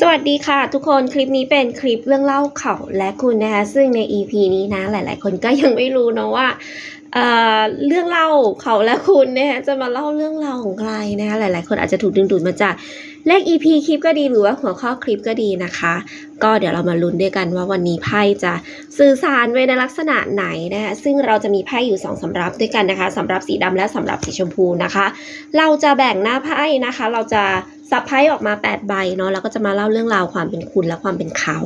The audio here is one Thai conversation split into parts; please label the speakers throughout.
Speaker 1: สวัสดีค่ะทุกคนคลิปนี้เป็นคลิปเรื่องเล่าเขาและคุณนะคะ ซึ่งใน EP นี้นะ หลาย ๆ คนก็ยังไม่รู้นะว่าเอ่อเรื่องเล่าเขาและคุณนะคะจะมาเล่าเรื่องราวของใครนะคะหลาย ๆ คนอาจจะถูกดึงดูดมาจาก เลข EP คลิปก็ดีหรือว่าหัวข้อคลิปก็ดีนะคะ ก็เดี๋ยวเรามาลุ้นด้วยกันว่าวันนี้ไพ่จะสื่อสารไว้ในลักษณะไหนนะคะซึ่งเราจะมีไพ่อยู่สองสำรับด้วยกันนะคะสำรับสีดำและสำรับสีชมพูนะคะ เราจะแบ่งหน้าไพ่นะคะ เราจะสับไพ่ออกมา 8 ใบเนาะแล้วก็จะมาเล่าเรื่องราวความเป็นคุณและความเป็นเขา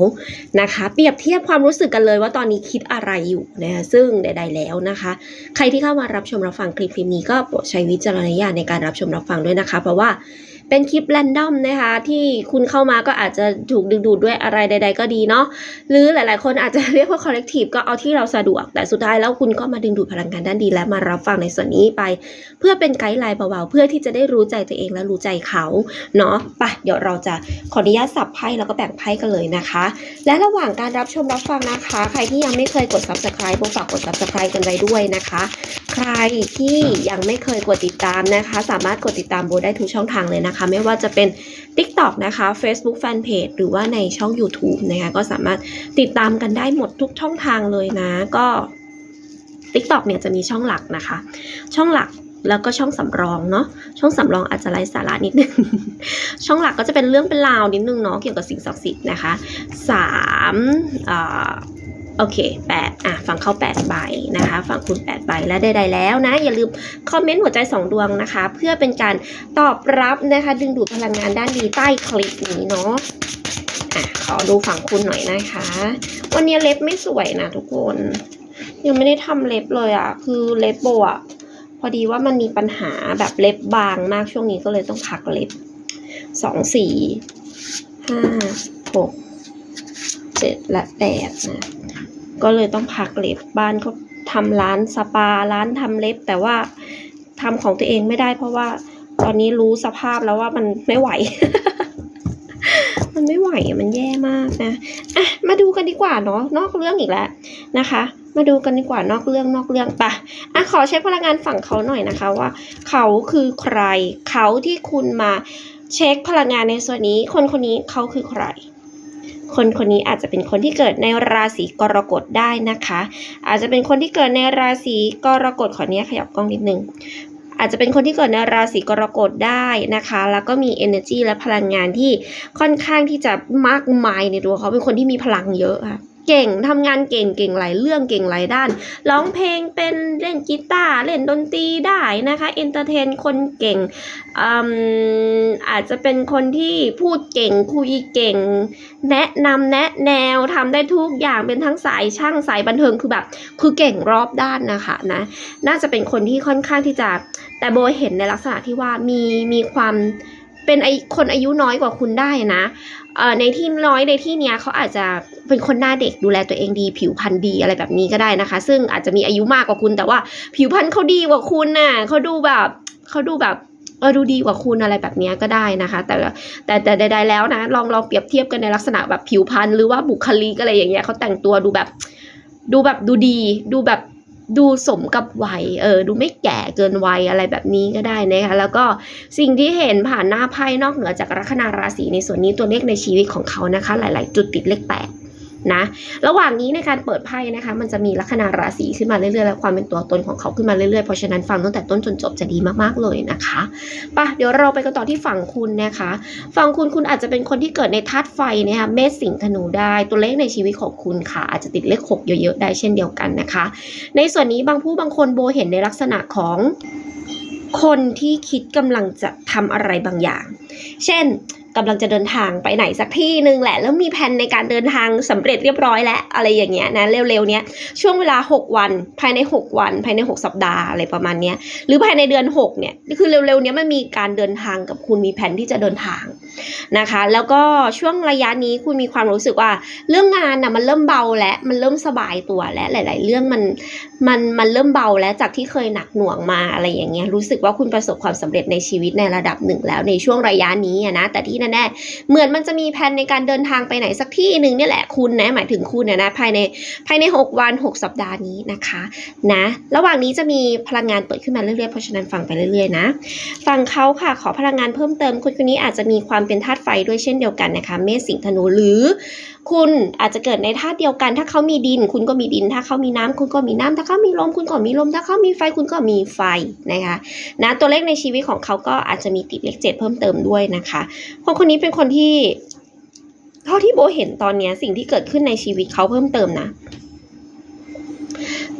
Speaker 1: นะคะ เปรียบเทียบความรู้สึกกันเลยว่าตอนนี้คิดอะไรอยู่นะคะซึ่งใด ๆ แล้วนะคะ ใครที่เข้ามารับชมรับฟังคลิปนี้ก็โปรดใช้วิจารณญาณในการรับชมรับฟังด้วยนะคะ เพราะว่า เป็นคลิปแรนดอมนะคะ ที่คุณเข้ามาก็อาจจะถูกดึงดูดด้วยอะไรใด ๆ ก็ดีเนาะหรือหลาย ๆ คนอาจจะเรียกว่า collective ก็เอาที่เราสะดวก แต่สุดท้ายแล้วคุณก็มาดึงดูดพลังงานด้านดี และมารับฟังในส่วนนี้ไป เพื่อเป็นไกด์ไลน์เบาๆเพื่อที่จะได้รู้ใจตัวเองและรู้ใจเขาเนาะไปเดี๋ยวเราจะขออนุญาตสับไพ่แล้วก็แบ่งไพ่กันเลยนะคะ และระหว่างการรับชมรับฟังนะคะ ใครที่ยังไม่เคยกด subscribe โบฝากกด subscribe กันไว้ด้วยนะคะ ใครที่ยังไม่เคยกดติดตามนะคะ สามารถกดติดตามโบได้ทุกช่องทางเลยนะคะไม่ว่าจะเป็น TikTok นะคะ Facebook Fanpage หรือว่าในช่อง YouTube นะคะก็สามารถติดตามกันได้หมดทุกช่องทางเลยนะ ก็ TikTok เนี่ยจะมีช่องหลักนะคะ ช่องหลักแล้วก็ช่องสำรองเนาะช่องสำรองอาจจะไร้สาระนิดนึง ช่องหลักก็จะเป็นเรื่องเป็นราวนิดนึงเนาะเกี่ยวกับสิ่งศักดิ์สิทธิ์นะคะสาม โอเคแปดอะฝั่งเข้าแปดใบนะคะ ฝั่งคุณแปดใบและใดๆแล้วนะ อย่าลืมคอมเมนต์หัวใจสองดวงนะคะ เพื่อเป็นการตอบรับนะคะ ดึงดูดพลังงานด้านดีใต้คลิปนี้เนาะอะขอดูฝั่งคุณหน่อยนะคะ วันนี้เล็บไม่สวยนะทุกคน ยังไม่ได้ทำเล็บเลยอะ่ะ คือเล็บโบอะ่ะพอดีว่ามันมีปัญหาแบบเล็บบางมากช่วงนี้ก็เลยต้องพักเล็บสองสี่ห้าหกเจ็ดและแปดนะ ก็เลยต้องพักเล็บบ้านเขาทำร้านสปาร้านทำเล็บ แต่ว่าทำของตัวเองไม่ได้ เพราะว่าตอนนี้รู้สภาพแล้วว่ามันไม่ไหว มันไม่ไหวมันแย่มากนะอะมาดูกันดีกว่าเนาะนอกเรื่องอีกแล้วนะคะ มาดูกันดีกว่านอกเรื่องนอกเรื่องปะอะขอใช้พลังงานฝั่งเขาหน่อยนะคะว่า เขาคือใคร เขาที่คุณมาเช็คพลังงานในส่วนนี้ คนคนนี้เขาคือใคร คนคนนี้อาจจะเป็นคนที่เกิดในราศีกรกฎได้นะคะ อาจจะเป็นคนที่เกิดในราศีกรกฎขอเนี้ยขยับกล้องนิดนึงอาจจะเป็นคนที่เกิดในราศีกรกฎได้นะคะ แล้วก็มี energy และพลังงานที่ค่อนข้างที่จะมากมายในตัวเขาเป็นคนที่มีพลังเยอะค่ะ เก่งทำงานเก่งเก่งหลายเรื่องเก่งหลายด้าน ร้องเพลงเป็นเล่นกีตาร์เล่นดนตรีได้นะคะเอนเตอร์เทนคนเก่งออาจจะเป็นคนที่พูดเก่งคุยเก่ง แนะนำแนะแนวทำได้ทุกอย่างเป็นทั้งสายช่างสายบันเทิงคือแบบ คือเก่งรอบด้านนะคะนะน่าจะเป็นคนที่ค่อนข้างที่จะแต่โบเห็นในลักษณะที่ว่ามีมีความเป็นไอคนอายุน้อยกว่าคุณได้นะ ในที่น้อยในที่เนี้ยเขาอาจจะเป็นคนหน้าเด็กดูแลตัวเองดี ผิวพรรณดีอะไรแบบนี้ก็ได้นะคะ ซึ่งอาจจะมีอายุมากกว่าคุณ แต่ว่าผิวพรรณเขาดีกว่าคุณน่ะเขาดูแบบเขาดูแบบเออดูดีกว่าคุณอะไรแบบนี้ก็ได้นะคะ แต่แต่แต่ใดๆแล้วนะลองลองเปรียบเทียบกันในลักษณะแบบผิวพรรณหรือว่าบุคลิกอะไรอย่างเงี้ยเขาแต่งตัวดูแบบ ดูแบบดูดี ดูแบบ ดูสมกับวัยเออดูไม่แก่เกินวัยอะไรแบบนี้ก็ได้นะคะแล้วก็สิ่งที่เห็นผ่านหน้าไพ่นอกเหนือจากลัคนาราศีในส่วนนี้ตัวเลขในชีวิตของเขานะคะ หลาย ๆ จุดติดเลขแปด นะระหว่างนี้ในการเปิดไพ่นะคะ มันจะมีลัคนาราศีขึ้นมาเรื่อยๆและความเป็นตัวตนของเขาขึ้นมาเรื่อยๆเพราะฉะนั้นฟังตั้งแต่ต้นจนจบจะดีมากๆเลยนะคะปะเดี๋ยวเราไปกันต่อที่ฝั่งคุณนะคะฝั่งคุณคุณอาจจะเป็นคนที่เกิดในธาตุไฟนะคะเมษสิงห์ธนูได้ตัวเลขในชีวิตของคุณค่ะ อาจจะติดเลขหกเยอะๆได้เช่นเดียวกันนะคะ ในส่วนนี้บางผู้บางคนโบเห็นในลักษณะของคนที่คิดกำลังจะทำอะไรบางอย่าง เช่น กำลังจะเดินทางไปไหนสักที่หนึ่งแหละแล้วมีแผนในการเดินทางสำเร็จเรียบร้อยแล้วอะไรอย่างเงี้ยนะเร็วๆเนี้ยช่วงเวลา 6 วัน ภายใน 6 วัน ภายใน 6 สัปดาห์อะไรประมาณเนี้ยหรือภายในเดือน 6เนี่ยคือเร็วๆเนี้ยมันมีการเดินทางกับคุณมีแผนที่จะเดินทางนะคะ แล้วก็ช่วงระยะนี้คุณมีความรู้สึกว่าเรื่องงานน่ะมันเริ่มเบาแล้วมันเริ่มสบายตัวแล้วหลาย ๆ เรื่องมันมันมันเริ่มเบาแล้วจากที่เคยหนักหน่วงมาอะไรอย่างเงี้ยรู้สึกว่าคุณประสบความสำเร็จในชีวิตในระดับหนึ่งแล้วในช่วงระยะนี้นะแต่ที่แน่ๆ เหมือนมันจะมีแผนในการเดินทางไปไหนสักที่หนึ่งเนี่ยแหละคุณนะ หมายถึงคุณเนี่ยนะภายในภายใน 6 วัน 6 สัปดาห์นี้นะคะนะ ระหว่างนี้จะมีพลังงานเปิดขึ้นมาเรื่อยๆ เพราะฉะนั้นฟังไปเรื่อยๆนะ ฟังเขาค่ะขอพลังงานเพิ่มเติมคนคนนี้อาจจะมีความเป็นธาตุไฟด้วยเช่นเดียวกันนะคะ เมษสิงห์ธนูหรือคุณอาจจะเกิดในธาตุเดียวกัน ถ้าเขามีดิน คุณก็มีดิน ถ้าเขามีน้ำคุณก็มีน้ำถ้าเขามีลม คุณก็มีลม ถ้าเขามีไฟ คุณก็มีไฟนะคะนะตัวเลขในชีวิตของเขาก็อาจจะมีติดเลขเจ็ดเพิ่มเติมด้วยนะคะ คนคนนี้เป็นคนที่เท่าที่โบเห็นตอนนี้สิ่งที่เกิดขึ้นในชีวิตเขาเพิ่มเติมนะ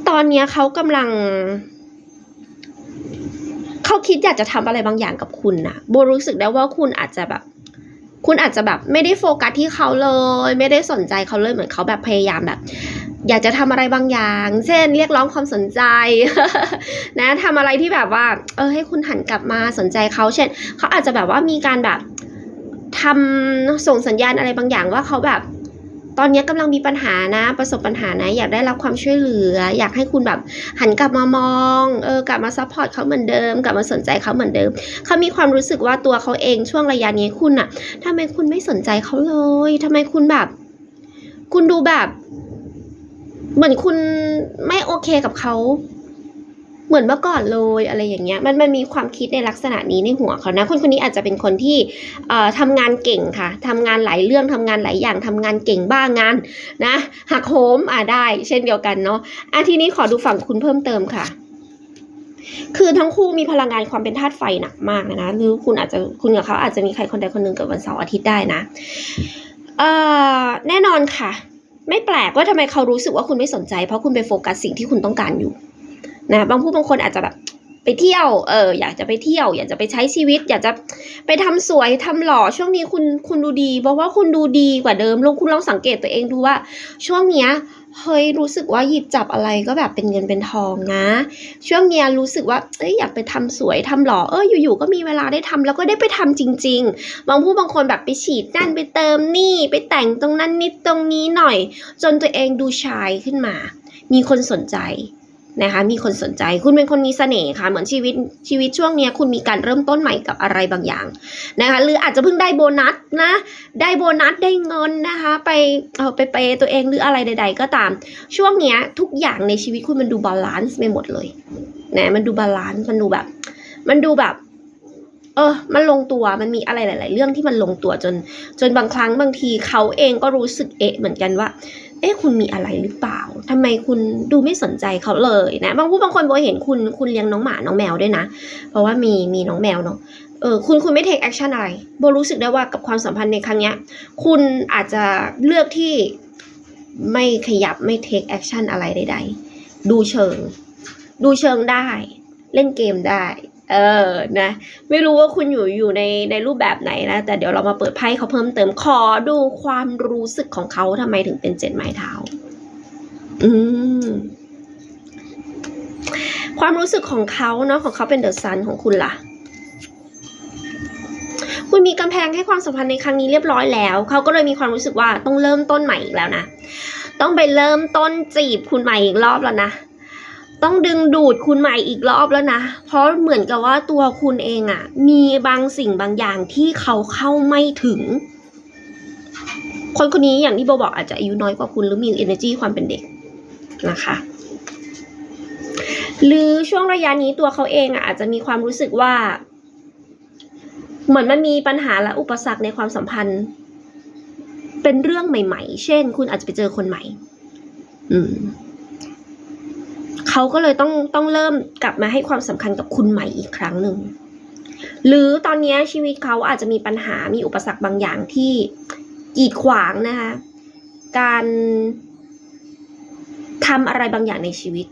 Speaker 1: ตอนนี้เขากำลัง เขาคิดอยากจะทำอะไรบางอย่างกับคุณนะโบรู้สึกได้ว่าคุณอาจจะแบบ คุณอาจจะแบบไม่ได้โฟกัสที่เขาเลย ไม่ได้สนใจเขาเลยเหมือนเขาแบบพยายามแบบ อยากจะทำอะไรบางอย่าง เช่น เรียกร้องความสนใจนะทำอะไรที่แบบว่า เออให้คุณหันกลับมาสนใจเขาเช่นเขาอาจจะแบบว่ามีการแบบทำส่งสัญญาณอะไรบางอย่างว่าเขาแบบ ตอนนี้กำลังมีปัญหานะ ประสบปัญหานะ อยากได้รับความช่วยเหลือ อยากให้คุณแบบหันกลับมามองเออกลับมาซัพพอร์ตเขาเหมือนเดิม กลับมาสนใจเขาเหมือนเดิม เขามีความรู้สึกว่าตัวเขาเองช่วงระยะนี้คุณอะทำไมคุณไม่สนใจเขาเลยทำไมคุณแบบ คุณดูแบบ เหมือนคุณไม่โอเคกับเขา เหมือนเมื่อก่อนเลยอะไรอย่างเงี้ยมันมันมีความคิดในลักษณะนี้ในหัวเขานะคนคนนี้อาจจะเป็นคนที่เอ่อทำงานเก่งค่ะทำงานหลายเรื่องทำงานหลายอย่างทำงานเก่งบ้างงานนะหักโหมอ่าได้ เช่นเดียวกันเนาะอะทีนี้ขอดูฝั่งคุณเพิ่มเติมค่ะคือทั้งคู่มีพลังงานความเป็นธาตุไฟหนักมากนะ หรือคุณอาจจะคุณกับเขาอาจจะมีใครคนใดคนหนึ่งเกิดวันเสาร์อาทิตย์ได้นะเอ่อแน่นอนค่ะ ไม่แปลกว่าทำไมเขารู้สึกว่าคุณไม่สนใจ เพราะคุณไปโฟกัสสิ่งที่คุณต้องการอยู่ นะบางผู้บางคนอาจจะแบบไปเที่ยว เออ อยากจะไปเที่ยว อยากจะไปใช้ชีวิต อยากจะไปทำสวยทำหล่อ ช่วงนี้คุณคุณดูดี เพราะว่าคุณดูดีกว่าเดิม ลองคุณลองสังเกตตัวเองดูว่า ช่วงเนี้ย เฮ้ย รู้สึกว่าหยิบจับอะไรก็แบบเป็นเงินเป็นทองนะ ช่วงเนี้ยรู้สึกว่า เอ้ย อยากไปทำสวยทำหล่อ เออ อยู่ๆ ก็มีเวลาได้ทำแล้วก็ได้ไปทำจริง ๆ บางผู้บางคนแบบไปฉีดนั่นไปเติมนี่ ไปแต่งตรงนั้นนิดตรงนี้หน่อย จนตัวเองดูชายขึ้นมา มีคนสนใจ นะคะ มีคนสนใจ คุณเป็นคนมีเสน่ห์ค่ะ เหมือนชีวิตชีวิตช่วงนี้คุณมีการเริ่มต้นใหม่กับอะไรบางอย่างนะคะ หรืออาจจะเพิ่งได้โบนัสนะ ได้โบนัสได้เงินนะคะ ไปเออไปเปตัวเองหรืออะไรใด ๆ ก็ตาม ช่วงนี้ทุกอย่างในชีวิตคุณมันดูบาลานซ์ไปหมดเลยนะมันดูบาลานซ์มันดูแบบ มันดูแบบเออ มันลงตัว มันมีอะไรหลาย ๆ เรื่องที่มันลงตัวจน จนบางครั้งบางทีเขาเองก็รู้สึกเอะเหมือนกันว่า เอ๊ะคุณมีอะไรหรือเปล่าทำไมคุณดูไม่สนใจเขาเลยนะ บางผู้บางคนโบเห็นคุณคุณเลี้ยงน้องหมาน้องแมวด้วยนะ เพราะว่ามีมีน้องแมวเนาะเออคุณคุณไม่เทคแอคชั่นอะไรโบรู้สึกได้ว่ากับความสัมพันธ์ในครั้งเนี้ย คุณอาจจะเลือกที่ไม่ขยับไม่เทคแอคชั่นอะไรใด ๆ ดูเชิง ดูเชิงได้ เล่นเกมได้ เออ นะ ไม่รู้ว่าคุณอยู่อยู่ในในรูปแบบไหนนะ แต่เดี๋ยวเรามาเปิดไพ่เขาเพิ่มเติม ขอดูความรู้สึกของเขาทำไมถึงเป็นเจ็ดไม้เท้า อืม ความรู้สึกของเขาเนาะของเขาเป็นเดอะซันของคุณล่ะ คุณมีกำแพงให้ความสัมพันธ์ในครั้งนี้เรียบร้อยแล้ว เขาก็เลยมีความรู้สึกว่าต้องเริ่มต้นใหม่อีกแล้วนะ ต้องไปเริ่มต้นจีบคุณใหม่อีกรอบแล้วนะ ต้องดึงดูดคุณใหม่อีกรอบแล้วนะ เพราะเหมือนกับว่าตัวคุณเองอะ่ะ มีบางสิ่งบางอย่างที่เขาเข้าไม่ถึง คนคนนี้อย่างที่โบบอกอาจจะอายุน้อยกว่าคุณหรือมี energy ความเป็นเด็กนะคะหรือช่วงระยะนี้ตัวเขาเองอะอาจจะมีความรู้สึกว่า เหมือนมันมีปัญหาและอุปสรรคในความสัมพันธ์ เป็นเรื่องใหม่ ๆ เช่น คุณอาจจะไปเจอคนใหม่ อืม เขาก็เลยต้องต้องเริ่มกลับมาให้ความสำคัญกับคุณใหม่อีกครั้งหนึ่ง หรือตอนนี้ชีวิตเขาอาจจะมีปัญหามีอุปสรรคบางอย่างที่กีดขวางนะคะการทำอะไรบางอย่างในชีวิต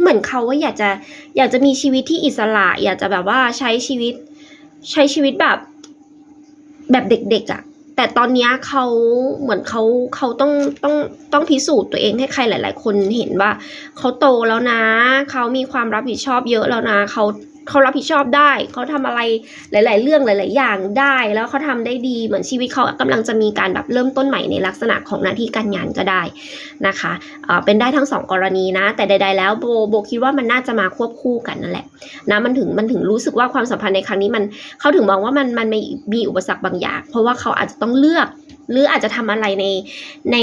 Speaker 1: เหมือนเขาว่าอยากจะอยากจะมีชีวิตที่อิสระ อยากจะแบบว่าใช้ชีวิต ใช้ชีวิตแบบ แบบเด็กๆอะ่ะ แต่ตอนนี้เขาเหมือนเขาเขาต้องต้องต้องพิสูจน์ตัวเองให้ใครหลาย ๆ คนเห็นว่าเขาโตแล้วนะ เขามีความรับผิดชอบเยอะแล้วนะเขา เขารับผิดชอบได้ เขาทำอะไรหลาย ๆ เรื่องหลาย ๆ อย่างได้ แล้วเขาทำได้ดีเหมือนชีวิตเขากำลังจะมีการแบบเริ่มต้นใหม่ในลักษณะของหน้าที่การงานก็ได้นะคะเเป็นได้ทั้งสองกรณีนะ แต่ใด ๆ แล้วโบโบคิดว่ามันน่าจะมาควบคู่กันนั่นแหละนะมันถึงมันถึงรู้สึกว่าความสัมพันธ์ในครั้งนี้มันเขาถึงมองว่ามันมันมีมีอุปสรรคบางอย่าง เพราะว่าเขาอาจจะต้องเลือก หรืออาจจะทำอะไรในใน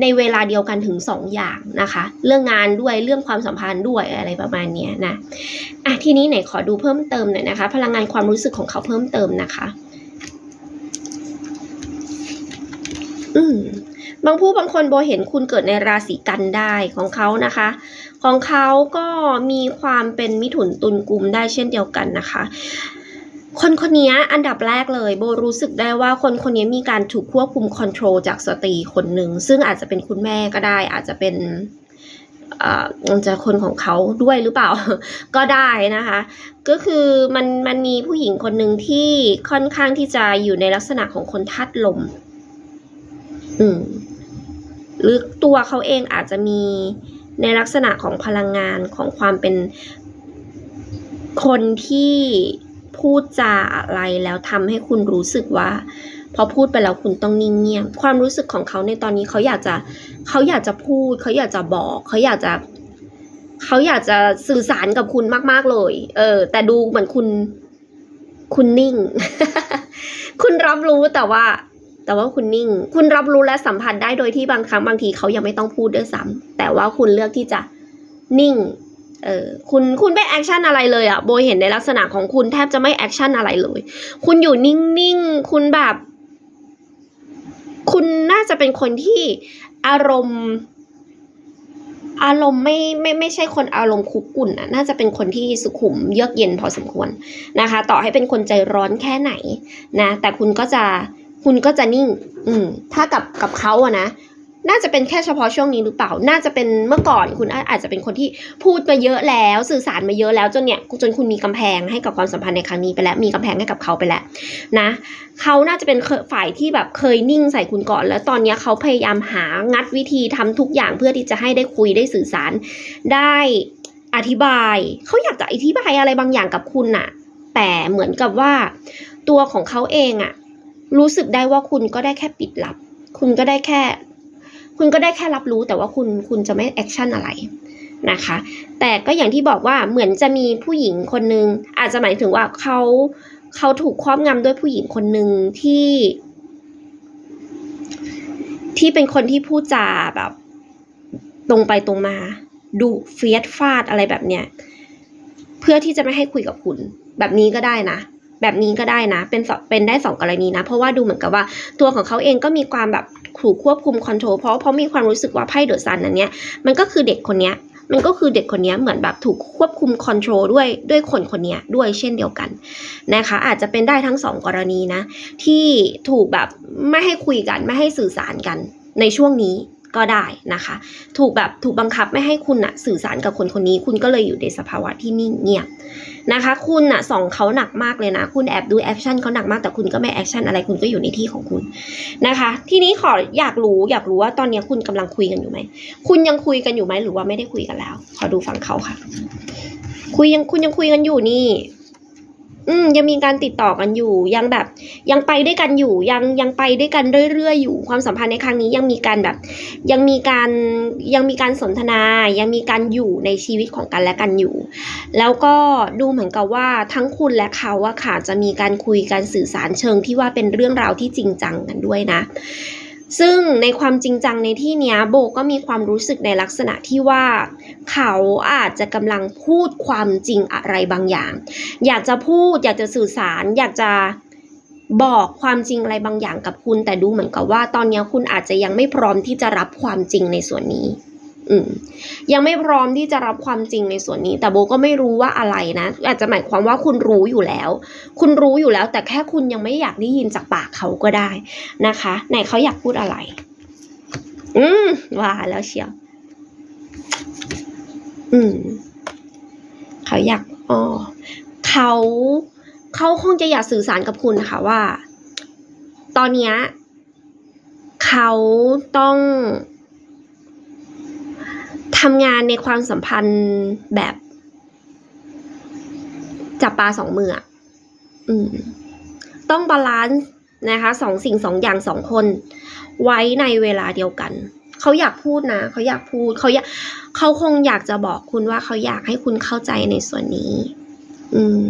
Speaker 1: ในเวลาเดียวกันถึงสองอย่างนะคะ เรื่องงานด้วยเรื่องความสัมพันธ์ด้วยอะไรประมาณนี้นะอะทีนี้ไหนขอดูเพิ่มเติมหน่อยนะคะ พลังงานความรู้สึกของเขาเพิ่มเติมนะคะ อืมบางผู้บางคนโบเห็นคุณเกิดในราศีกันได้ของเขานะคะ ของเขาก็มีความเป็นมิถุนตุลกุมได้เช่นเดียวกันนะคะ คนคนนี้อันดับแรกเลยโบรู้สึกได้ว่าคนคนนี้มีการถูกควบคุมคอนโทรลจากสตรีคนหนึ่ง ซึ่งอาจจะเป็นคุณแม่ก็ได้ อาจจะเป็นอ่อมันจะคนของเขาด้วยหรือเปล่า ก็ได้นะคะ ก็คือมันมันมีผู้หญิงคนหนึ่งที่ค่อนข้างที่จะอยู่ในลักษณะของคนธาตุลม อืมหรือตัวเขาเองอาจจะมีในลักษณะของพลังงานของความเป็นคนที่ พูดจาอะไรแล้วทำให้คุณรู้สึกว่า พอพูดไปแล้วคุณต้องนิ่งเงียบความรู้สึกของเขาในตอนนี้เขาอยากจะเขาอยากจะพูด เขาอยากจะบอกเขาอยากจะเขาอยากจะสื่อสารกับคุณมาก ๆเลย เออ แต่ดูเหมือนคุณ คุณนิ่ง คุณรับรู้แต่ว่า แต่ว่าคุณนิ่ง คุณรับรู้และสัมผัสได้โดยที่บางครั้งบางทีเขายังไม่ต้องพูดด้วยซ้ำแต่ว่าคุณเลือกที่จะนิ่ง เออคุณคุณไม่แอคชั่นอะไรเลยอะโบยเห็นในลักษณะของคุณแทบจะไม่แอคชั่นอะไรเลย คุณอยู่นิ่งๆ คุณแบบ คุณน่าจะเป็นคนที่อารมณ์ อารมณ์ไม่ไม่ไม่ใช่คนอารมณ์คุกกุ่นอะน่าจะเป็นคนที่สุขุมเยือกเย็นพอสมควรนะคะ ต่อให้เป็นคนใจร้อนแค่ไหนนะ แต่คุณก็จะคุณก็จะนิ่ง อืมถ้ากับกับเขาอะนะ น่าจะเป็นแค่เฉพาะช่วงนี้หรือเปล่า น่าจะเป็นเมื่อก่อนคุณอาจจะเป็นคนที่พูดมาเยอะแล้ว สื่อสารมาเยอะแล้วจนเนี่ยจนคุณมีกำแพงให้กับความสัมพันธ์ในครั้งนี้ไปแล้ว มีกำแพงให้กับเขาไปแล้วนะเขาน่าจะเป็นฝ่ายที่แบบเคยนิ่งใส่คุณก่อน แล้วตอนเนี้ยเขาพยายามหางัดวิธีทำทุกอย่างเพื่อที่จะให้ได้คุยได้สื่อสาร ได้อธิบาย เขาอยากจะอธิบายอะไรบางอย่างกับคุณน่ะ แต่เหมือนกับว่า ตัวของเขาเองอะรู้สึกได้ว่าคุณก็ได้แค่ปิดลับ คุณก็ได้แค่ คุณก็ได้แค่รับรู้แต่ว่าคุณคุณจะไม่แอคชั่นอะไรนะคะ แต่ก็อย่างที่บอกว่าเหมือนจะมีผู้หญิงคนนึง อาจจะหมายถึงว่าเขาเขาถูกครอบงำด้วยผู้หญิงคนหนึ่งที่ ที่เป็นคนที่พูดจาแบบ ตรงไปตรงมาดุเฟียสฟาดอะไรแบบเนี้ยเพื่อที่จะไม่ให้คุยกับคุณ แบบนี้ก็ได้นะ แบบนี้ก็ได้นะ เป็นเป็นได้สองกรณีนะ เพราะว่าดูเหมือนกับว่าตัวของเขาเองก็มีความแบบถูกควบคุมคอนโทรลเพราะเพราะมีความรู้สึกว่าไพ่เดอะซันอันเนี้ยมันก็คือเด็กคนเนี้ยมันก็คือเด็กคนนี้เหมือนแบบถูกควบคุมคอนโทรลด้วยด้วยคนคนนี้ด้วยเช่นเดียวกันนะคะ อาจจะเป็นได้ทั้งสองกรณีนะ ที่ถูกแบบไม่ให้คุยกันไม่ให้สื่อสารกันในช่วงนี้ก็ได้นะคะ ถูกแบบถูกบังคับไม่ให้คุณอะสื่อสารกับคนคนนี้ คุณก็เลยอยู่ในสภาวะที่นิ่งเงียบ นะคะ คุณอะส่องเขาหนักมากเลยนะ คุณแอบดูแอคชั่นเขาหนักมากแต่คุณก็ไม่แอคชั่นอะไรคุณก็อยู่ในที่ของคุณนะคะ ทีนี้ขออยากรู้อยากรู้ว่าตอนนี้คุณกำลังคุยกันอยู่ไหมคุณยังคุยกันอยู่ไหมหรือว่าไม่ได้คุยกันแล้ว ขอดูฝั่งเขาค่ะ คุยยังคุณยังคุยกันอยู่นี่ อืมยังมีการติดต่อกันอยู่ ยังแบบ ยังไปด้วยกันอยู่ ยังยังไปด้วยกันเรื่อยๆอยู่ ความสัมพันธ์ในครั้งนี้ยังมีการแบบ ยังมีการยังมีการสนทนา ยังมีการอยู่ในชีวิตของกันและกันอยู่ แล้วก็ดูเหมือนกับว่าทั้งคุณและเขาอะค่ะจะมีการคุยการสื่อสารเชิงที่ว่าเป็นเรื่องราวที่จริงจังกันด้วยนะ ซึ่งในความจริงจังในที่นี้โบก็มีความรู้สึกในลักษณะที่ว่า เขาอาจจะกำลังพูดความจริงอะไรบางอย่าง อยากจะพูด อยากจะสื่อสาร อยากจะบอกความจริงอะไรบางอย่างกับคุณ แต่ดูเหมือนกับว่าตอนนี้คุณอาจจะยังไม่พร้อมที่จะรับความจริงในส่วนนี้ ยังไม่พร้อมที่จะรับความจริงในส่วนนี้ แต่โบก็ไม่รู้ว่าอะไรนะ อาจจะหมายความว่าคุณรู้อยู่แล้ว คุณรู้อยู่แล้ว แต่แค่คุณยังไม่อยากได้ยินจากปากเขาก็ได้นะคะไหนเขาอยากพูดอะไร อืมว่าแล้วเชียวอืมเขาอยากอ๋อเขาเขาคงจะอยากสื่อสารกับคุณนะคะว่า ตอนเนี้ยเขาต้อง ทำงานในความสัมพันธ์แบบจับปลาสองมืออะอืมต้องบาลานซ์นะคะสองสิ่งสองอย่างสองคน ไว้ในเวลาเดียวกันเขาอยากพูดนะเขาอยากพูดเขาอยากเขาคงอยากจะบอกคุณว่าเขาอยากให้คุณเข้าใจในส่วนนี้ อืม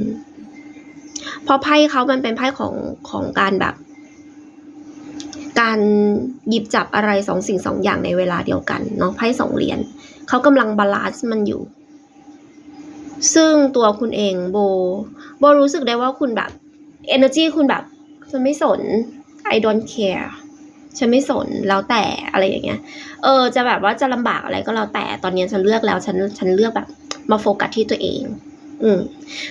Speaker 1: เพราะไพ่เขามันเป็นไพ่ของของการแบบ การหยิบจับอะไรสองสิ่งสองอย่างในเวลาเดียวกันเนาะไพ่สองเหรียญเขากำลังบาลานซ์มันอยู่ ซึ่งตัวคุณเองโบโบรู้สึกได้ว่าคุณแบบ energy คุณแบบฉันไม่สน I don't care ฉันไม่สนแล้วแต่อะไรอย่างเงี้ย เออ จะแบบว่าจะลำบากอะไรก็แล้วแต่ตอนนี้ฉันเลือกแล้ว ฉันฉันเลือกแบบมาโฟกัสที่ตัวเอง อืม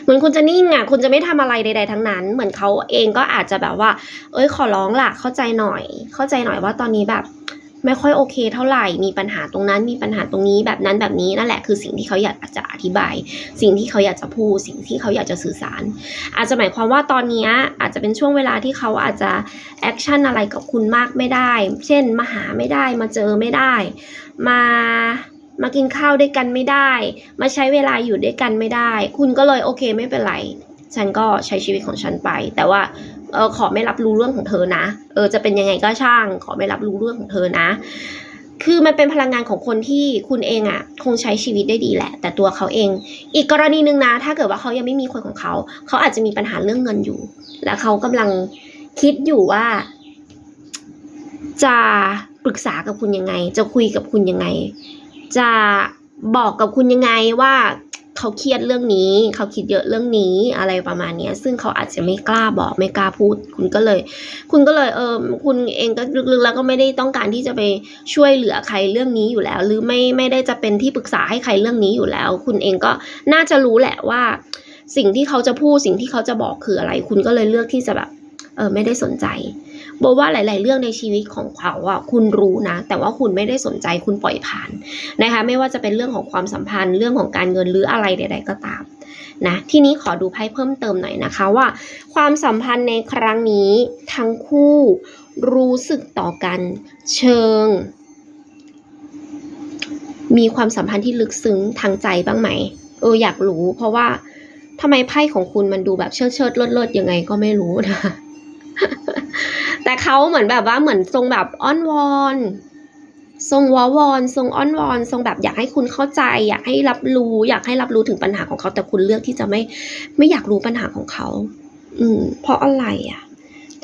Speaker 1: เหมือนคุณจะนิ่งอะ คุณจะไม่ทำอะไรใด ๆ ทั้งนั้น เหมือนเขาเองก็อาจจะแบบว่า เอ้ยขอร้องล่ะ เข้าใจหน่อย เข้าใจหน่อยว่าตอนนี้แบบ ไม่ค่อยโอเค เท่าไหร่ มีปัญหาตรงนั้น มีปัญหาตรงนี้แบบนั้นแบบนี้นั่นแหละคือสิ่งที่เขาอยากจะอธิบาย สิ่งที่เขาอยากจะพูด สิ่งที่เขาอยากจะสื่อสาร อาจจะหมายความว่าตอนนี้อาจจะเป็นช่วงเวลาที่เขาอาจจะแอคชั่นอะไรกับคุณมากไม่ได้ เช่นมาหาไม่ได้ มาเจอไม่ได้ มา มากินข้าวด้วยกันไม่ได้ มาใช้เวลาอยู่ด้วยกันไม่ได้ คุณก็เลยโอเคไม่เป็นไร ฉันก็ใช้ชีวิตของฉันไป แต่ว่าเออขอไม่รับรู้เรื่องของเธอนะ เออจะเป็นยังไงก็ช่าง ขอไม่รับรู้เรื่องของเธอนะ คือมันเป็นพลังงานของคนที่คุณเองอะ่ะ คงใช้ชีวิตได้ดีแหละ แต่ตัวเขาเอง อีกกรณีหนึ่งนะ ถ้าเกิดว่าเขายังไม่มีคนของเขา เขาอาจจะมีปัญหาเรื่องเงินอยู่ และเขากำลังคิดอยู่ว่า จะปรึกษากับคุณยังไง จะคุยกับคุณยังไง จะบอกกับคุณยังไงว่าเขาเครียดเรื่องนี้ เขาคิดเยอะเรื่องนี้อะไรประมาณนี้ซึ่งเขาอาจจะไม่กล้าบอกไม่กล้าพูด คุณก็เลย คุณก็เลยเออคุณเองก็ลึกๆแล้วก็ไม่ได้ต้องการที่จะไปช่วยเหลือใครเรื่องนี้อยู่แล้ว หรือไม่ไม่ได้จะเป็นที่ปรึกษาให้ใครเรื่องนี้อยู่แล้ว คุณเองก็น่าจะรู้แหละว่า สิ่งที่เขาจะพูดสิ่งที่เขาจะบอกคืออะไร คุณก็เลยเลือกที่จะแบบเออไม่ได้สนใจ บอกว่าหลาย ๆ เรื่องในชีวิตของเขาอะคุณรู้นะ แต่ว่าคุณไม่ได้สนใจคุณปล่อยผ่านนะคะ ไม่ว่าจะเป็นเรื่องของความสัมพันธ์เรื่องของการเงินหรืออะไรใด ๆ ก็ตามนะทีนี้ขอดูไพ่เพิ่มเติมหน่อยนะคะว่า ความสัมพันธ์ในครั้งนี้ทั้งคู่รู้สึกต่อกันเชิง มีความสัมพันธ์ที่ลึกซึ้งทางใจบ้างไหม เอออยากรู้เพราะว่าทำไมไพ่ของคุณมันดูแบบเชิดเชิดเลิศเลิศยังไงก็ไม่รู้นะ แต่เขาเหมือนแบบว่าเหมือนทรงแบบอ้อนวอนทรงวอวอนทรงอ้อนวอนทรงแบบอยากให้คุณเข้าใจ อยากให้รับรู้ อยากให้รับรู้ถึงปัญหาของเขา แต่คุณเลือกที่จะไม่ไม่อยากรู้ปัญหาของเขา อืม เพราะอะไรอะ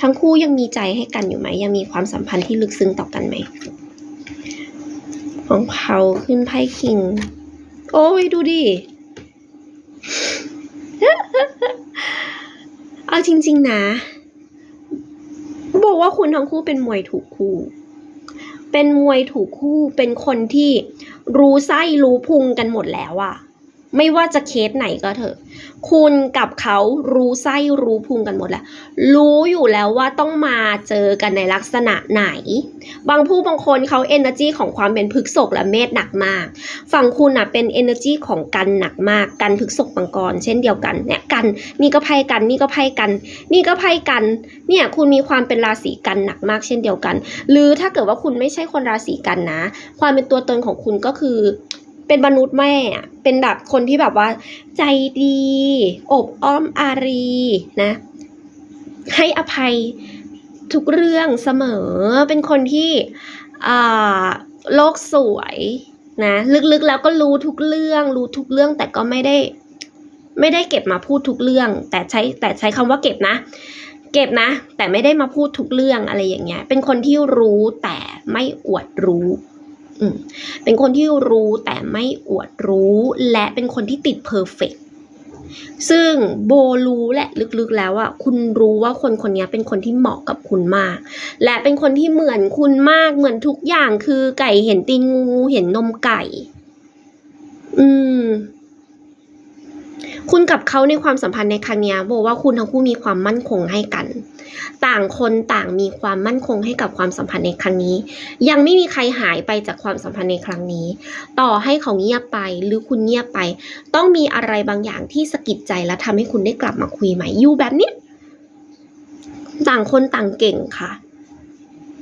Speaker 1: ทั้งคู่ยังมีใจให้กันอยู่ไหมยังมีความสัมพันธ์ที่ลึกซึ้งต่อกันไหมของเขาขึ้นไพ่คิง โอ้ยดูดิเอาจริง ๆ นะ บอกว่าคุณทั้งคู่เป็นมวยถูกคู่ เป็นมวยถูกคู่ เป็นคนที่รู้ไส้รู้พุงกันหมดแล้วอะ ไม่ว่าจะเคสไหนก็เถอะ คุณกับเขารู้ไส้รู้พุงกันหมดแล้ว รู้อยู่แล้วว่าต้องมาเจอกันในลักษณะไหน บางผู้บางคนเขา energy ของความเป็นพฤกษกและเมษหนักมาก ฝั่งคุณน่ะเป็น energy ของกันหนักมาก กันพฤกษกมังกร เช่นเดียวกัน เนี่ยกันนี่ก็ไพ่กันนี่ก็ไพ่กัน นี่ก็ไพ่กัน เนี่ยคุณมีความเป็นราศีกันหนักมากเช่นเดียวกัน หรือถ้าเกิดว่าคุณไม่ใช่คนราศีกันนะ ความเป็นตัวตนของคุณก็คือ เป็นมนุษย์แม่เป็นแบบคนที่แบบว่าใจดี อบอ้อมอารีนะ ให้อภัยทุกเรื่องเสมอ เป็นคนที่โลกสวยนะ ลึกๆแล้วก็รู้ทุกเรื่อง รู้ทุกเรื่องแต่ก็ไม่ได้ ไม่ได้เก็บมาพูดทุกเรื่อง แต่ใช้แต่ใช้คำว่าเก็บนะ เก็บนะ แต่ไม่ได้มาพูดทุกเรื่องอะไรอย่างเงี้ย เป็นคนที่รู้แต่ไม่อวดรู้ เป็นคนที่รู้แต่ไม่อวดรู้และเป็นคนที่ติดเพอร์เฟกซึ่งโบรู้แหละลึกๆแล้วอะคุณรู้ว่าคนคนนี้เป็นคนที่เหมาะกับคุณมาก และเป็นคนที่เหมือนคุณมากเหมือนทุกอย่างคือไก่เห็นตีนงูเห็นนมไก่ อืม คุณกับเขาในความสัมพันธ์ในครั้งนี้บอกว่าคุณทั้งคู่มีความมั่นคงให้กัน ต่างคนต่างมีความมั่นคงให้กับความสัมพันธ์ในครั้งนี้ ยังไม่มีใครหายไปจากความสัมพันธ์ในครั้งนี้ ต่อให้เขาเงียบไปหรือคุณเงียบไป ต้องมีอะไรบางอย่างที่สะกิดใจและทำให้คุณได้กลับมาคุยใหม่อยู่แบบเนี้ต่างคนต่างเก่งค่ะ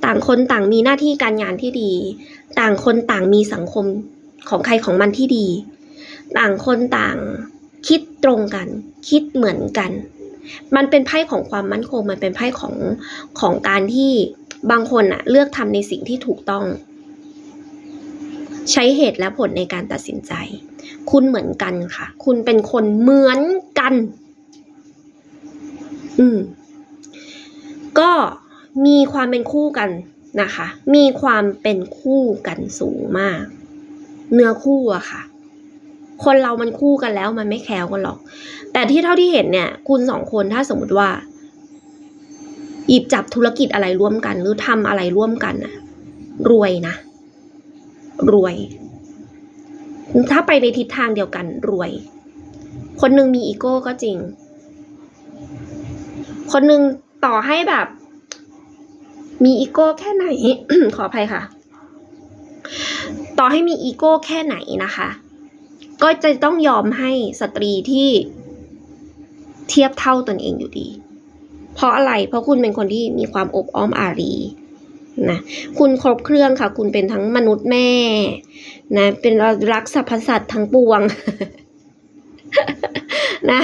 Speaker 1: ต่างคนต่างมีหน้าที่การงานที่ดี ต่างคนต่างมีสังคมของใครของมันที่ดี ต่างคนต่าง คิดตรงกัน คิดเหมือนกัน มันเป็นไพ่ของความมั่นคง มันเป็นไพ่ของของการที่บางคนอะเลือกทำในสิ่งที่ถูกต้อง ใช้เหตุและผลในการตัดสินใจ คุณเหมือนกันค่ะ คุณเป็นคนเหมือนกัน อืม ก็มีความเป็นคู่กันนะคะ มีความเป็นคู่กันสูงมาก เนื้อคู่อะค่ะ คนเรามันคู่กันแล้วมันไม่แคล้วกันหรอก แต่ที่เท่าที่เห็นเนี่ย คุณสองคนถ้าสมมติว่า หยิบจับธุรกิจอะไรร่วมกัน หรือทำอะไรร่วมกันอะรวยนะ รวย ถ้าไปในทิศทางเดียวกันรวย คนหนึ่งมีอีโก้ก็จริง คนหนึ่งต่อให้แบบ มีอีโก้แค่ไหน ขออภัยค่ะ ต่อให้มีอีโก้แค่ไหนนะคะ ก็จะต้องยอมให้สตรีที่เทียบเท่าตนเองอยู่ดี เพราะอะไร เพราะคุณเป็นคนที่มีความอบอ้อมอารีนะคุณครบเครื่องค่ะ คุณเป็นทั้งมนุษย์แม่นะเป็นรักสรรพสัตว์ทั้งปวงนะ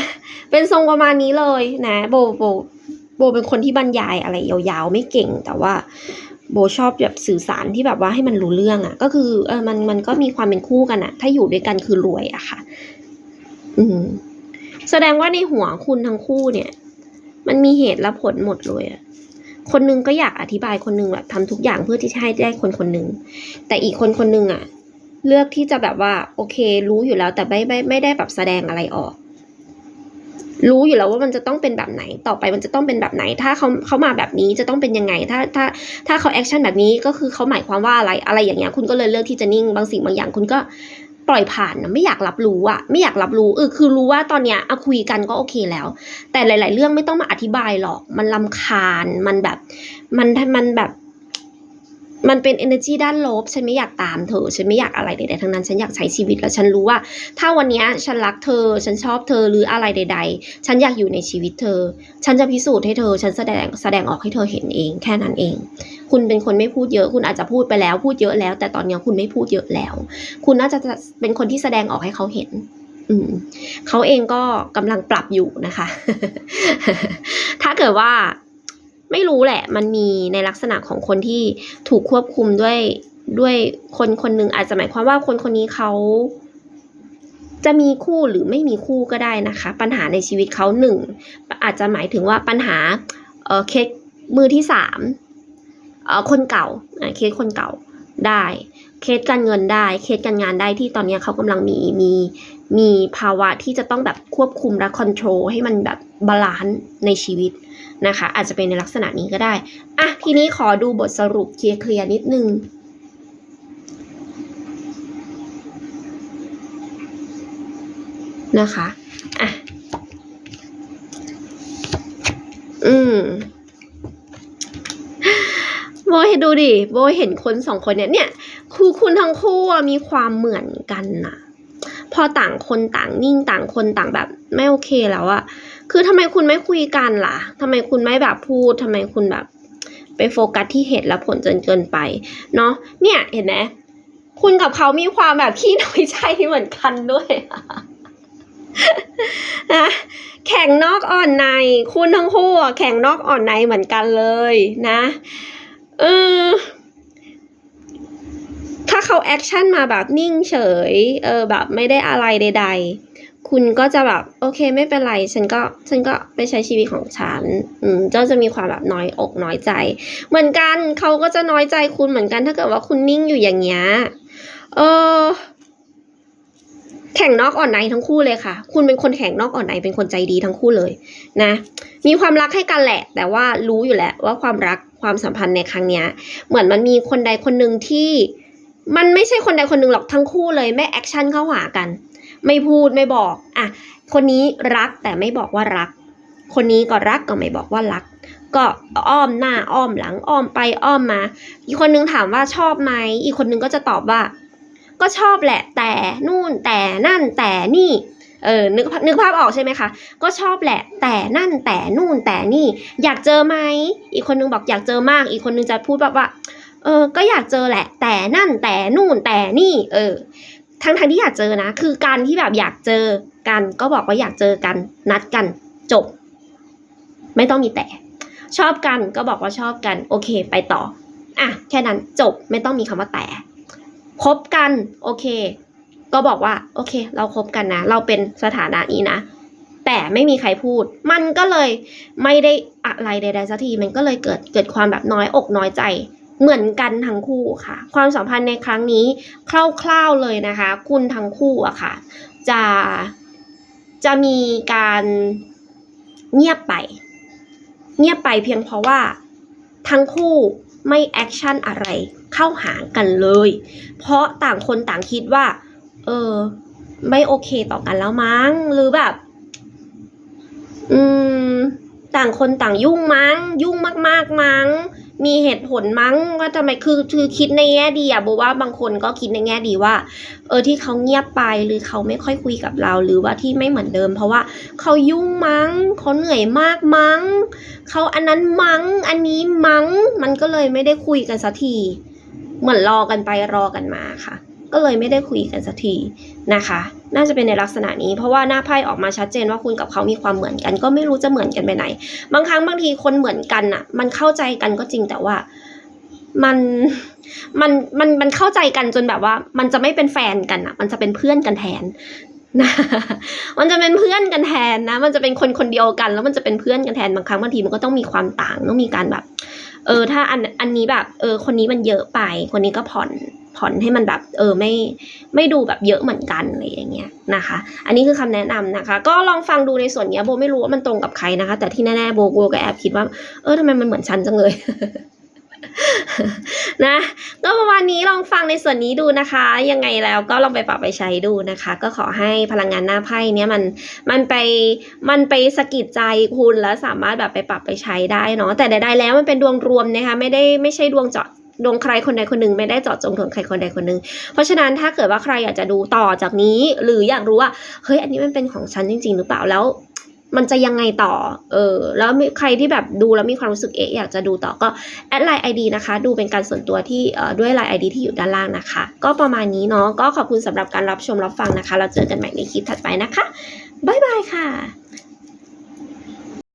Speaker 1: เป็นทรงประมาณนี้เลยนะ โบโบโบเป็นคนที่บรรยายอะไรยาวๆไม่เก่งแต่ว่า โบชอบแบบสื่อสารที่แบบว่าให้มันรู้เรื่องอะ่ะ ก็คือเออมันมันก็มีความเป็นคู่กันอะ่ะ ถ้าอยู่ด้วยกันคือรวยอะค่ะ อืม แสดงว่าในหัวคุณทั้งคู่เนี่ย มันมีเหตุและผลหมดเลยอะคนหนึงก็อยากอธิบายคนหนึงแบบทำทุกอย่างเพื่อที่จะให้ได้คนคนหนึ่งแต่อีกคนคนหนึงอะเลือกที่จะแบบว่า โอเค รู้อยู่แล้วแต่ไม่ไม่ไม่ได้แบบแสดงอะไรออก รู้อยู่แล้วว่ามันจะต้องเป็นแบบไหนต่อไปมันจะต้องเป็นแบบไหน ถ้าเขาเขามาแบบนี้จะต้องเป็นยังไง ถ้าถ้าถ้าเขาแอคชั่นแบบนี้ก็คือเขาหมายความว่าอะไรอะไรอย่างเงี้ยคุณก็เลยเลือกที่จะนิ่งบางสิ่งบางอย่างคุณก็ปล่อยผ่านนะไม่อยากรับรู้อะไม่อยากรับรู้เออคือรู้ว่าตอนเนี้ยอะคุยกันก็โอเคแล้ว แต่หลาย ๆ เรื่องไม่ต้องมาอธิบายหรอก มันลำคาญมันแบบมันมันแบบ มันเป็น energy ด้านลบ ฉันไม่อยากตามเธอ ฉันไม่อยากอะไรใดๆทั้งนั้น ฉันอยากใช้ชีวิตแล้วฉันรู้ว่า ถ้าวันนี้ฉันรักเธอ ฉันชอบเธอหรืออะไรใด ๆ ฉันอยากอยู่ในชีวิตเธอ ฉันจะพิสูจน์ให้เธอ ฉันแสดงแสดงออกให้เธอเห็นเองแค่นั้นเอง คุณเป็นคนไม่พูดเยอะ คุณอาจจะพูดไปแล้วพูดเยอะแล้ว แต่ตอนนี้คุณไม่พูดเยอะแล้ว คุณน่าจะเป็นคนที่แสดงออกให้เขาเห็นเขาเองก็กำลังปรับอยู่นะคะ ถ้าเกิดว่า ไม่รู้แหละ มันมีในลักษณะของคนที่ถูกควบคุมด้วยด้วยคนคนหนึ่งอาจจะหมายความว่าคนคนนี้เขาจะมีคู่หรือไม่มีคู่ก็ได้นะคะ ปัญหาในชีวิตเขาหนึ่งอาจจะหมายถึงว่าปัญหาเออเคสมือที่สามเออคนเก่าเคสคนเก่าได้ เคสการเงินได้ เคสการงานได้ที่ตอนนี้เขากำลังมีมี มีภาวะที่จะต้องแบบควบคุมและคอนโทรลให้มันแบบบาลานซ์ในชีวิตนะคะ อาจจะเป็นในลักษณะนี้ก็ได้ อะ ทีนี้ขอดูบทสรุปเคลียร์นิดนึงนะคะ อะ อืมโบเห็นดูดิ โบเห็นคนสองคนเนี่ย เนี่ยคือคุณทั้งคู่มีความเหมือนกันน่ะ พอต่างคนต่างนิ่งต่างคนต่างแบบไม่โอเคแล้วอะคือทำไมคุณไม่คุยกันล่ะทำไมคุณไม่แบบพูดทำไมคุณแบบ ไปโฟกัสที่เหตุและผลจนเกินไป เนาะเนี่ยเห็นไหมคุณกับเขามีความแบบขี้น้อยใจเหมือนกันด้วยนะแข่งนอกอ่อนใน คุณทั้งคู่อะแข่งนอกอ่อนในเหมือนกันเลยนะเออ ถ้าเขาแอคชั่นมาแบบนิ่งเฉย เออแบบไม่ได้อะไรใด ๆ คุณก็จะแบบโอเคไม่เป็นไร ฉันก็ฉันก็ไปใช้ชีวิตของฉัน อืมเจ้าจะมีความแบบน้อยอกน้อยใจ เหมือนกันเขาก็จะน้อยใจคุณเหมือนกัน ถ้าเกิดว่าคุณนิ่งอยู่อย่างเงี้ย เออ แข่งนอกอ่อนในทั้งคู่เลยค่ะ คุณเป็นคนแข่งนอกอ่อนในเป็นคนใจดีทั้งคู่เลยนะ มีความรักให้กันแหละ แต่ว่ารู้อยู่แล้วว่าความรักความสัมพันธ์ในครั้งเนี้ย เหมือนมันมีคนใดคนหนึ่งที่ มันไม่ใช่คนใดคนหนึ่งหรอกทั้งคู่เลยไม่แอคชั่นเข้าหากัน ไม่พูดไม่บอกอะคนนี้รักแต่ไม่บอกว่ารัก คนนี้ก็รักก็ไม่บอกว่ารัก ก็อ้อมหน้าอ้อมหลังอ้อมไปอ้อมมา อีกคนนึงถามว่าชอบไหมอีกคนนึงก็จะตอบว่า ก็ชอบแหละ แต่นู่นแต่นั่นแต่นี่เออนึกนึกภาพออกใช่ไหมคะ ก็ชอบแหละ แต่นั่นแต่นู่นแต่นี่ อยากเจอไหม อีกคนนึงบอกอยากเจอมาก อีกคนนึงจะพูดแบบว่า เออ ก็อยากเจอแหละ แต่นั่นแต่นู่นแต่นี่ เออ ทั้งทางที่อยากเจอนะ คือการที่แบบอยากเจอกัน ก็บอกว่าอยากเจอกัน นัดกัน จบ ไม่ต้องมีแต่ ชอบกันก็บอกว่าชอบกัน โอเค ไปต่อ อะ แค่นั้นจบ ไม่ต้องมีคำว่าแต่ คบกัน โอเค ก็บอกว่า โอเค เราคบกันนะ เราเป็นสถานะนี้นะแต่ไม่มีใครพูด มันก็เลยไม่ได้อะไรใดๆสักที มันก็เลยเกิดเกิดความแบบน้อยอกน้อยใจ เหมือนกันทั้งคู่ค่ะ ความสัมพันธ์ในครั้งนี้คร่าวๆเลยนะคะ คุณทั้งคู่อะค่ะ จะจะมีการเงียบไป เงียบไปเพียงเพราะว่าทั้งคู่ไม่แอคชั่นอะไรเข้าหากันเลย เพราะต่างคนต่างคิดว่า เออ ไม่โอเคต่อกันแล้วมั้ง หรือแบบ อืม ต่างคนต่างยุ่งมั้ง ยุ่งมาก ๆ มั้ง มีเหตุผลมั้งว่าทำไมคือคือคิดในแง่ดีอะโบว่าบางคนก็คิดในแง่ดีว่า เออที่เขาเงียบไปหรือเขาไม่ค่อยคุยกับเรา หรือว่าที่ไม่เหมือนเดิม เพราะว่าเขายุ่งมั้งเขาเหนื่อยมากมั้งเขาอันนั้นมั้ง อันนี้มั้ง มันก็เลยไม่ได้คุยกันสักทีเหมือนรอกันไปรอกันมาค่ะ ก็เลยไม่ได้คุยกันสักทีนะคะ น่าจะเป็นในลักษณะนี้เพราะว่าหน้าไพ่ออกมาชัดเจนว่าคุณกับเขามีความเหมือนกัน ก็ไม่รู้จะเหมือนกันไปไหน บางครั้งบางทีคนเหมือนกันอะมันเข้าใจกันก็จริงแต่ว่ามันมันมันมันเข้าใจกันจนแบบว่า มันจะไม่เป็นแฟนกันอะมันจะเป็นเพื่อนกันแทนนะมันจะเป็นเพื่อนกันแทนนะ มันจะเป็นคนคนเดียวกัน แล้วมันจะเป็นเพื่อนกันแทนบางครั้งบางทีมันก็ต้องมีความต่างต้องมีการแบบ เออ ถ้าอันอันนี้แบบ เออ คนนี้มันเยอะไป คนนี้ก็ผ่อน ผ่อนให้มันแบบเออไม่ไม่ดูแบบเยอะเหมือนกันอะไรอย่างเงี้ยนะคะ อันนี้คือคำแนะนำนะคะ ก็ลองฟังดูในส่วนเนี้ยโบไม่รู้ว่ามันตรงกับใครนะคะ แต่ที่แน่ๆโบโบก็แอบคิดว่า เออทำไมมันเหมือนฉันจังเลยนะก็ประมาณนี้ลองฟังในส่วนนี้ดูนะคะ ยังไงแล้วก็ลองไปปรับไปใช้ดูนะคะ ก็ขอให้พลังงานหน้าไพ่เนี้ยมันมันไปมันไปสะกิดใจคุณแล้วสามารถแบบไปปรับไปใช้ได้เนาะแต่ใดๆแล้วมันเป็นดวงรวมนะคะไม่ได้ไม่ใช่ดวงเจาะ ดวงใครคนใดคนหนึ่งไม่ได้เจาะจงถึงใครคนใดคนหนึ่งเพราะฉะนั้นถ้าเกิดว่าใครอยากจะดูต่อจากนี้ หรืออยากรู้ว่าเฮ้ยอันนี้มันเป็นของฉันจริง ๆ หรือเปล่าแล้วมันจะยังไงต่อ เออ แล้วใครที่แบบดูแล้วมีความรู้สึกเอ๊ะอยากจะดูต่อก็แอดไลน์ไอดีนะคะ ดูเป็นการส่วนตัวที่เอ่อด้วยไลน์ไอดีที่อยู่ด้านล่างนะคะ ก็ประมาณนี้เนาะ ก็ขอบคุณสำหรับการรับชมรับฟังนะคะ เราเจอกันใหม่ในคลิปถัดไปนะคะ บ๊ายบายค่ะ